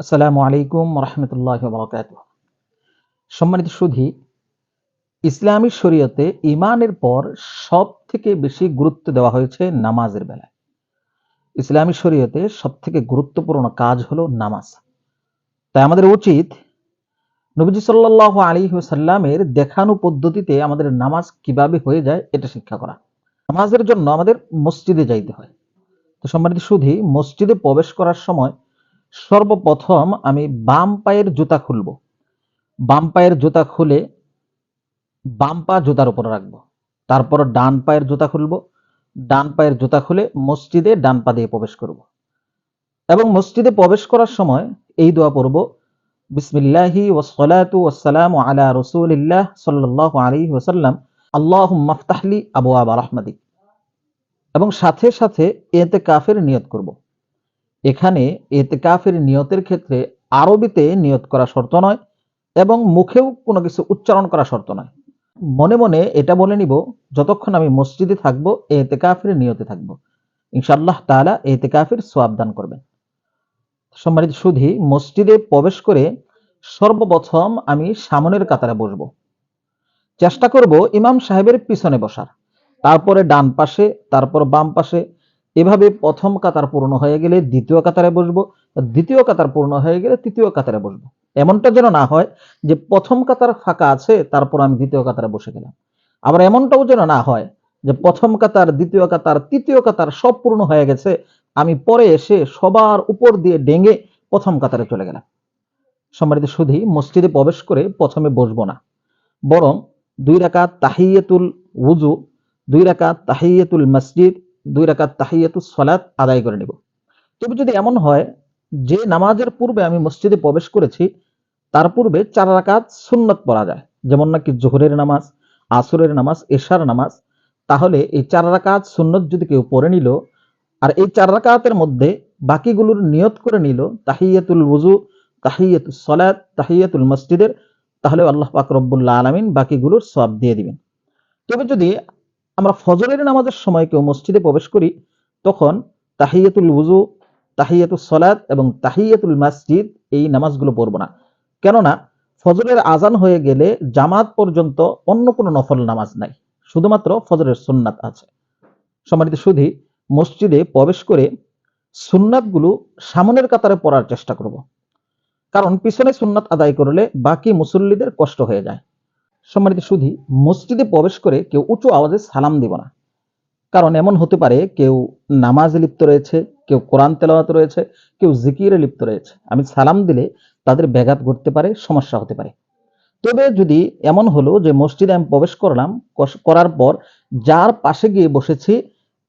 আসসালামু আলাইকুম রহমতুল্লাহ বরকাত সম্মানিত সুধী, ইসলামী শরীয়তে ইমানের পর সব থেকে বেশি গুরুত্ব দেওয়া হয়েছে নামাজের বেলায়। ইসলামী শরীয়তে সব থেকে গুরুত্বপূর্ণ কাজ হলো নামাজ। তাই আমাদের উচিত নবীজি সাল্লাহ আলী সাল্লামের দেখানো পদ্ধতিতে আমাদের নামাজ কীভাবে হয়ে যায় এটা শিক্ষা করা। নামাজের জন্য আমাদের মসজিদে যাইতে হয়। তো সম্মানিত সুধি, মসজিদে প্রবেশ করার সময় সর্বপ্রথম আমি বাম পায়ের জুতা খুলব। বাম পায়ের জুতা খুলে বাম পা জুতার উপর রাখব। তারপর ডান পায়ের জুতা খুলব। ডান পায়ের জুতা খুলে মসজিদে ডান পা দিয়ে প্রবেশ করব। এবং মসজিদে প্রবেশ করার সময় এই দোয়া পড়ব, বিসমিল্লাহি ওসলাতু ওসালাম আলা রসুলিল্লাহ সাল্লাহ আলী ওসাল্লাম আল্লাহ মাফতাহলি আবু আবা এবং সাথে সাথে এতে কাফের নিয়ত করব। এখানে এতেকাফের নিয়তের ক্ষেত্রে আরবিতে নিয়ত করা শর্ত নয় এবং মুখেও কোনো কিছু উচ্চারণ করা শর্ত নয়। মনে মনে এটা বলে নিব, যতক্ষণ আমি মসজিদে থাকব, এতেকাফের নিয়তে থাকব। ইনশাআল্লাহ তাআলা এতেকাফের সোয়াব দান করবেন। সম্মানিত সুধী, মসজিদে প্রবেশ করে সর্বপ্রথম আমি সামনের কাতারে বসবো। চেষ্টা করব ইমাম সাহেবের পিছনে বসার। তারপরে ডান পাশে, তারপর বাম পাশে এভাবে প্রথম কাতার পূর্ণ হয়ে গেলে দ্বিতীয় কাতারে বসবো, দ্বিতীয় কাতার পূর্ণ হয়ে গেলে তৃতীয় কাতারে বসবো। এমনটা যেন না হয় যে প্রথম কাতার ফাঁকা আছে, তারপর আমি দ্বিতীয় কাতারে বসে গেলাম। আবার এমনটাও যেন না হয় যে প্রথম কাতার, দ্বিতীয় কাতার, তৃতীয় কাতার সব পূর্ণ হয়ে গেছে, আমি পরে এসে সবার উপর দিয়ে ডেঙ্গে প্রথম কাতারে চলে গেলাম। সম্মানিত সুধী, মসজিদে প্রবেশ করে প্রথমে বসবো না। বরং দুই রাকাত তাহিয়াতুল উজু দুই রাকাত তাহিয়াতুল মসজিদ দুই রাকাত তাহিয়াতুস সলাত আদায় করে নিব। তবে যদি এমন হয়, যে নামাজের পূর্বে আমি মসজিদে প্রবেশ করেছি, তার পূর্বে চার রাকাত সুন্নত পড়া যায়। যেমন নাকি জোহরের নামাজ, আসরের নামাজ, এশার নামাজ। তাহলে এই চার রাকাত সুন্নত যদি কেউ পড়ে নিল, আর এই চার রাকাতের মধ্যে বাকিগুলোর নিয়ত করে নিল, তাহিয়াতুল ওযু, তাহিয়াতুস সলাত, তাহিয়াতুল মসজিদের, তাহলে আল্লাহ পাক রব্বুল্লাহ আলামিন বাকিগুলোর সওয়াব দিয়ে দিবেন। তবে যদি আমরা ফজরের নামাজের সময় কেউ মসজিদে প্রবেশ করি, তখন তাহিয়াতুল উজু তাহিয়াতুল সলাদ এবং তাহিয়াতুল মসজিদ এই নামাজগুলো পড়ব না। কেননা ফজরের আজান হয়ে গেলে জামাত পর্যন্ত অন্য কোনো নফল নামাজ নাই, শুধুমাত্র ফজরের সুন্নাত আছে। সম্মানিত সুধি, মসজিদে প্রবেশ করে সুন্নাতগুলো সামনের কাতারে পড়ার চেষ্টা করব। কারণ পিছনে সুন্নাত আদায় করলে বাকি মুসল্লিদের কষ্ট হয়ে যায়। সম্মানিত সুধী, মসজিদে প্রবেশ করে কেউ উঁচু আওয়াজে সালাম দিব না। কারণ এমন হতে পারে কেউ নামাজে লিপ্ত রয়েছে, কেউ কোরআন তেলাওয়াত রয়েছে, কেউ জিকিরে লিপ্ত রয়েছে। আমি সালাম দিলে তাদের ব্যাঘাত ঘটতে পারে, সমস্যা হতে পারে। তবে যদি এমন হলো যে মসজিদে আমি প্রবেশ করলাম করার পর যার পাশে গিয়ে বসেছি,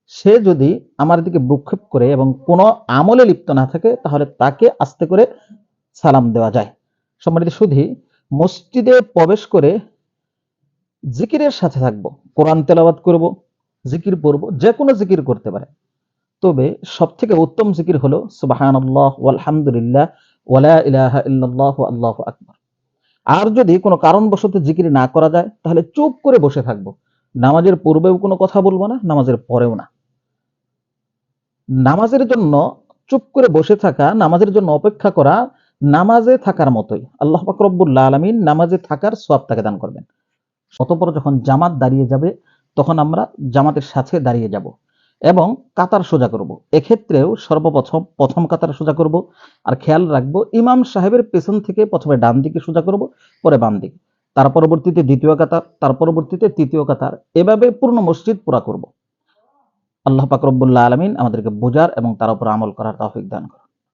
সে যদি আমার দিকে ভ্রুক্ষেপ করে এবং কোনো আমলে লিপ্ত না থাকে, তাহলে তাকে আস্তে করে সালাম দেওয়া যায়। সম্মানিত সুধী, মসজিদে প্রবেশ করে জিকিরের সাথে থাকব, কোরআন তেলাবাদ করব, জিকির পড়ব, যে কোনো জিকির করতে পারে। তবে সব থেকে উত্তম জিকির হলো সুবাহান আলহামদুলিল্লাহ ওয়ালা ইলাহা ইল্লাল্লাহ, আল্লাহ আকবর। আর যদি কোনো কারণবশত জিকির না করা যায়, তাহলে চুপ করে বসে থাকব। নামাজের পূর্বেও কোনো কথা বলব না, নামাজের পরেও না। নামাজের জন্য চুপ করে বসে থাকা, নামাজের জন্য অপেক্ষা করা, নামাজে থাকার মতোই। আল্লাহ ফাকরবুল্লা আলমিন নামাজে থাকার সব তাকে দান করবেন। অতপর যখন জামাত দাঁড়িয়ে যাবে, তখন আমরা জামাতের সাথে দাঁড়িয়ে যাব এবং কাতার সোজা করব। এক্ষেত্রেও সর্বপ্রথম, প্রথম কাতার সোজা করব আর খেয়াল রাখব ইমাম সাহেবের পেছন থেকে প্রথমে ডান দিকে সোজা করব, পরে বাম দিকে। তার পরবর্তীতে দ্বিতীয় কাতার, তার পরবর্তীতে তৃতীয় কাতার, এভাবে পূর্ণ মসজিদ পুরা করব। আল্লাহ পাকরবুল্লাহ আলমিন আমাদেরকে বোঝার এবং তার উপর আমল করার তৌফিক দান করুন।